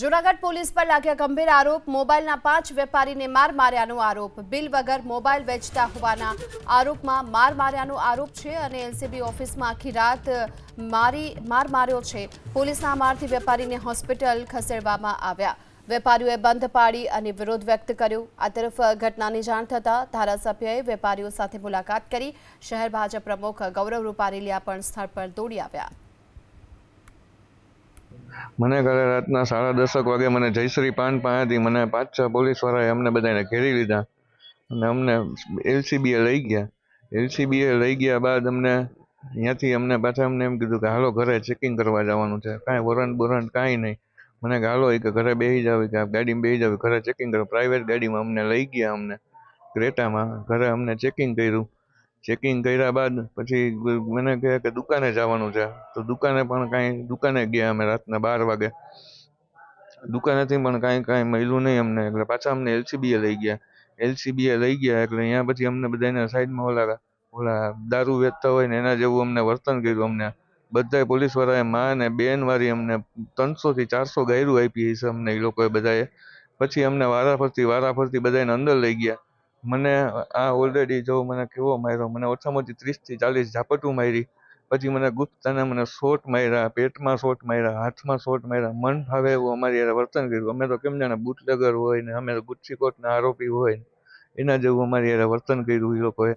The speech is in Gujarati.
જૂનાગઢ પોલીસ પર લાગ્યા ગંભીર આરોપ, મોબાઈલના પાંચ વેપારીને માર માર્યાનો આરોપ. બિલ વગર મોબાઈલ વેચતા હોવાના આરોપમાં માર માર્યાનો આરોપ છે અને એલસીબી ઓફિસમાં આખી રાત મારી, માર માર્યો છે. પોલીસના મારથી વેપારીને હોસ્પિટલ ખસેડવામાં આવ્યા. વેપારીઓએ બંધ પાડી અને વિરોધ વ્યક્ત કર્યો. આ તરફ ઘટનાની જાણ થતાં ધારાસભ્યએ વેપારીઓ સાથે મુલાકાત કરી. શહેર ભાજપ પ્રમુખ ગૌરવ રૂપારેલિયા પણ સ્થળ પર દોડી આવ્યા. મને કાલે રાતના સાડા દસક વાગે મને જયશ્રી પાન પાસેથી મને પાંચ છ પોલીસવાળાએ અમને બધાને ઘેરી લીધા. અને અમને એલસીબીએ લઈ ગયા. એલસીબીએ લઈ ગયા બાદ અમને ત્યાંથી અમને પાછા અમને એમ કીધું કે હાલો ઘરે ચેકિંગ કરવા જવાનું છે. કાંઈ વોરંટ બોરંટ કાંઈ નહીં. મને કે હાલો કે ઘરે બેસી જાવી કે ગાડીમાં બેસી જાવી. ઘરે ચેકિંગ કરો પ્રાઇવેટ ગાડીમાં અમને લઈ ગયા અમને. ક્રેટામાં ઘરે અમને ચેકિંગ કર્યું. ચેકિંગ કર્યા બાદ પછી મને કહે કે દુકાને જવાનું છે. તો દુકાને પણ કાંઈ, દુકાને ગયા અમે રાતના બાર વાગે. દુકાનેથી પણ કાંઈ કાંઈ મળ્યું નહીં અમને. એટલે પાછા અમને એલસીબીએ લઈ ગયા. એલસીબીએ લઈ ગયા એટલે અહીંયા પછી અમને બધાને સાઈડમાં ઓલા ઓલા દારૂ વેચતા હોય ને એના જેવું અમને વર્તન કર્યું અમને. બધાય પોલીસવાળાએ માં ને બેન વાળી અમને ત્રણસોથી ચારસો ગાયરું આપી હશે અમને એ લોકોએ બધાએ. પછી અમને વારાફરતી વારાફરતી બધાને અંદર લઈ ગયા. મને આ ઓલરેડી જો મને કેવો માર્યો, મને ઓછામાં ઓછી ત્રીસથી ચાલીસ ઝાપટું મારી. પછી મને ગુપ્તાના મને શોટ માર્યા, પેટમાં શોટ માર્યા, હાથમાં શોટ માર્યા. મન ભાવે એવું અમારી હારે વર્તન કર્યું. અમે તો કેમ જાણે બુટલેગર હોય ને, અમે તો ગુચ્છી કોટના આરોપી હોય એના જેવું અમારી યાર વર્તન કર્યું એ લોકોએ.